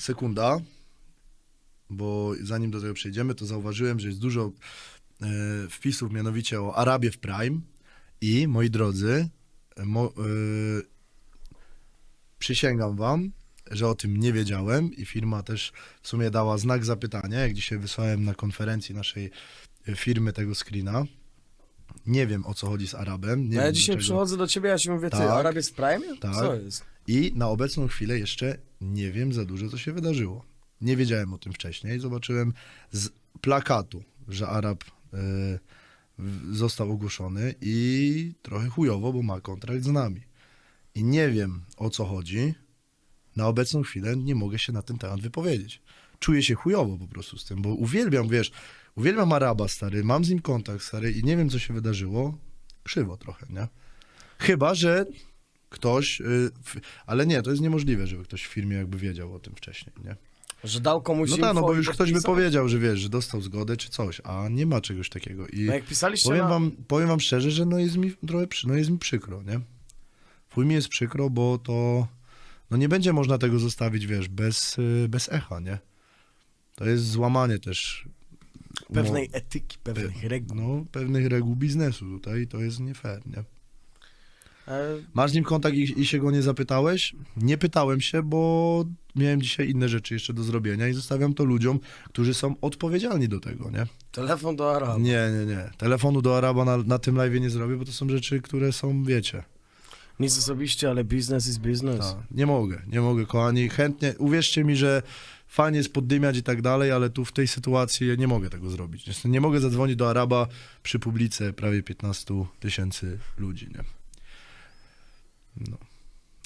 sekunda, bo zanim do tego przejdziemy, to zauważyłem, że jest dużo e, wpisów mianowicie o Arabię w Prime i moi drodzy, e, mo, e, przysięgam wam, że o tym nie wiedziałem i firma też w sumie dała znak zapytania, jak dzisiaj wysłałem na konferencji naszej e, firmy tego screena. Nie wiem o co chodzi z Arabem. Nie No ja wiem, dzisiaj dlaczego- przychodzę do ciebie, ja ci mówię, ty, Tak. Arabiec w Prime? Tak. Co jest? I na obecną chwilę jeszcze nie wiem za dużo, co się wydarzyło. Nie wiedziałem o tym wcześniej. Zobaczyłem z plakatu, że Arab w- został ogłoszony i trochę chujowo, bo ma kontrakt z nami. I nie wiem o co chodzi. Na obecną chwilę nie mogę się na ten temat wypowiedzieć. Czuję się chujowo po prostu z tym, bo uwielbiam, wiesz, uwielbiam Araba, stary, mam z nim kontakt, stary, i nie wiem, co się wydarzyło. Krzywo trochę, nie? Chyba, że ktoś, y, ale nie, to jest niemożliwe, żeby ktoś w firmie jakby wiedział o tym wcześniej, nie? Że dał komuś No tak, no bo już ktoś by powiedział, że wiesz, że dostał zgodę czy coś, a nie ma czegoś takiego. I No jak pisaliście powiem, na... wam, powiem wam szczerze, że no jest mi trochę no jest mi przykro, nie? Chuj mi jest przykro, bo to no nie będzie można tego zostawić, wiesz, bez, y, bez echa, nie? To jest złamanie też pewnej etyki, pewnych reguł. no, pewnych reguł biznesu tutaj, to jest nie fair, nie? E, Masz z nim kontakt i, i się go nie zapytałeś? Nie pytałem się, bo miałem dzisiaj inne rzeczy jeszcze do zrobienia i zostawiam to ludziom, którzy są odpowiedzialni do tego, nie? telefon do Araba. Nie, nie, nie. Telefonu do Araba na, na tym live nie zrobię, bo to są rzeczy, które są, wiecie. Nic osobiście, ale biznes is business. Ta, nie mogę, nie mogę, kochani. Chętnie, uwierzcie mi, że fajnie jest poddymiać i tak dalej, ale tu w tej sytuacji ja nie mogę tego zrobić. Nie mogę zadzwonić do Araba przy publice prawie 15 tysięcy ludzi, nie? No.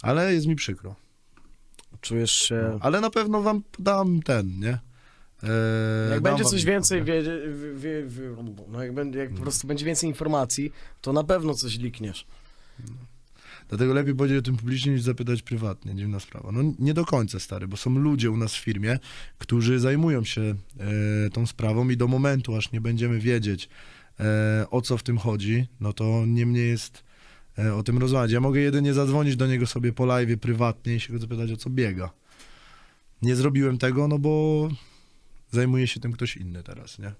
Ale jest mi przykro. Czujesz się... No, ale na pewno wam dam ten, nie? Eee, Jak będzie coś więcej, wie, wie, wie, no jak, będzie, jak po prostu będzie więcej informacji, to na pewno coś likniesz. Dlatego lepiej powiedzieć o tym publicznie niż zapytać prywatnie, dziwna sprawa. No nie do końca, stary, bo są ludzie u nas w firmie, którzy zajmują się e, tą sprawą i do momentu, aż nie będziemy wiedzieć, e, o co w tym chodzi, no to nie mnie jest o tym rozmawiać. Ja mogę jedynie zadzwonić do niego sobie po live prywatnie i się go zapytać, o co biega. Nie zrobiłem tego, no bo zajmuje się tym ktoś inny teraz, nie?